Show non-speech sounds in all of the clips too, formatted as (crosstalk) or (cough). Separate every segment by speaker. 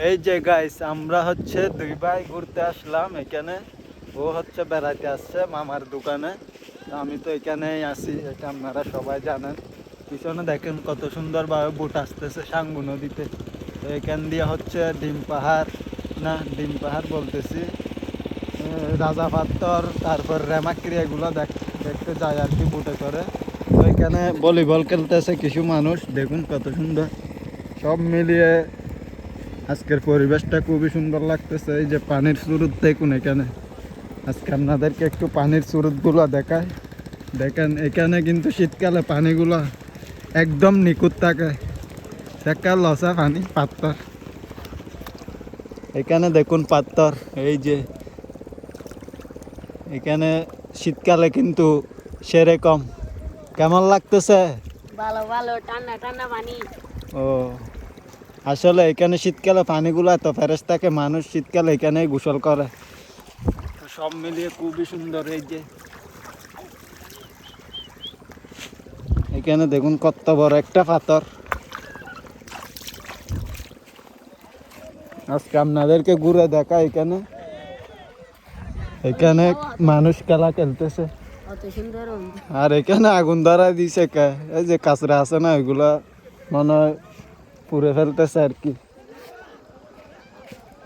Speaker 1: এই যে গাইস আমরা হচ্ছে দুই ভাই ঘুরতে আসলাম এখানে। ও হচ্ছে বেড়াতে আসছে মামার দোকানে। আমি তো এখানেই আছি, এটা আপনারা সবাই জানেন। পিছনে দেখেন কত সুন্দরভাবে বোট আসতেছে সাঙ্গু নদীতে। তো এখান দিয়ে হচ্ছে ডিম পাহাড়, না, ডিম পাহাড় বলতেছি। রাজা পাত্তর, তারপর রেমাক্রিয়া এগুলো দেখ- দেখতে যায় আর কি বুটে করে। তো এখানে ভলিবল খেলতেছে কিছু মানুষ, দেখুন কত সুন্দর। সব মিলিয়ে আজকের পরিবেশটা খুবই সুন্দর লাগতেছে এই যে পানির স্রোত দেখুন এখানে। আজকে আপনাদেরকে একটু পানির স্রোতগুলো দেখায় দেখেন এখানে কিন্তু শীতকালে পানিগুলো একদম নিখুঁত থাকে। দেখা লসা পানি পাত্তর এখানে দেখুন পাত্তর এই যে এখানে শীতকালে কিন্তু সেরকম কেমন লাগতেছে?
Speaker 2: ভালো ভালো ঠান্ডা ঠান্ডা পানি।
Speaker 1: ও। আসলে এখানে শীতকালে পানিগুলো এত ফেরেস থাকে মানুষ শীতকালে এখানেই গোসল করে। সব মিলিয়ে খুবই সুন্দর এই যে। এখানে দেখুন কত বড় একটা পাথর। আজকে আপনাদেরকে ঘুরে দেখা এখানে। এখানে মানুষ খেলা খেলতেছে। আর এখানে আগুন ধরা দিছে কে? এই যে কাঁচরা আছে না ওইগুলা মনে হয় পুড়ে ফেলতেছে আর কি।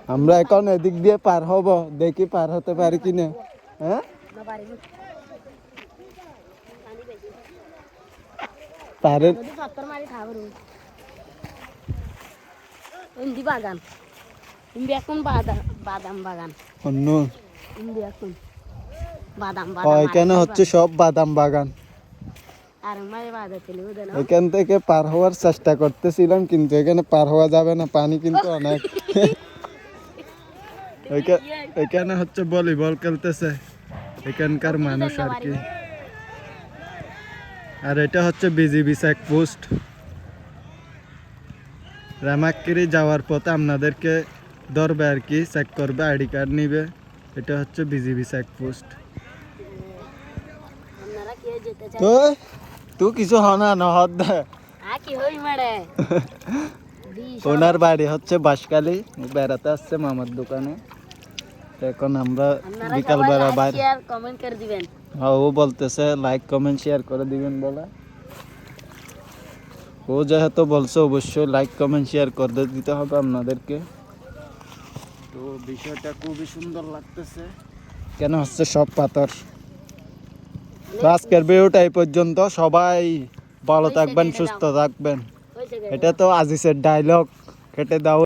Speaker 1: আমরা এখন এদিক দিয়ে পার হব দেখি পার হতে পারি হ্যাঁ
Speaker 2: না হ্যাঁ?
Speaker 1: পারে।
Speaker 2: খাবার ইন্দি বাগান। ইন্দি এখন বাদাম বাগান।
Speaker 1: অন্য।
Speaker 2: ইন্দি এখন বাদাম বাদাম
Speaker 1: হচ্ছে সব বাদাম বাগান
Speaker 2: আর মারে বাদাম চলে বুঝে না
Speaker 1: এখান থেকে পার হওয়ার চেষ্টা করতেছিলাম কিন্তু এখানে পার হওয়া যাবে না পানি কিন্তু অনেক। (laughs) এখানে হচ্ছে ভলিবল খেলতেছে এখানকার মানুষ আর কি। আর এটা হচ্ছে বিজিবি চেক পোস্ট রামাক্কিরি যাওয়ার পথে আপনাদেরকে ধরবে আর কি চেক করবে আইডি কার্ড নিবে। এটা হচ্ছে বিজিবি চেক পোস্ট
Speaker 2: আপনারা কে
Speaker 1: তো তুই কিছু হনা নহদ দে
Speaker 2: আ কি হই মারে দিস
Speaker 1: ওনার বাড়ি হচ্ছে বাঁশকালী বেড়াতে আসছে মামার দোকানে এখন আমরা বিকাল বেলা বাইরে
Speaker 2: কমেন্ট করে দিবেন
Speaker 1: হ্যাঁ, ও বলতেছে লাইক কমেন্ট শেয়ার করে দিবেন বলে ও যেহেতু বলছে অবশ্যই লাইক কমেন্ট শেয়ার করে দিতে হবে আপনাদেরকে তো বিষয়টা খুবই সুন্দর লাগতেছে কেন হচ্ছে সব পাথর তো আজকের ভিডিওটা এই পর্যন্ত। সবাই ভালো থাকবেন সুস্থ থাকবেন। এটা তো আজিসের ডায়লগ কেটে দাও।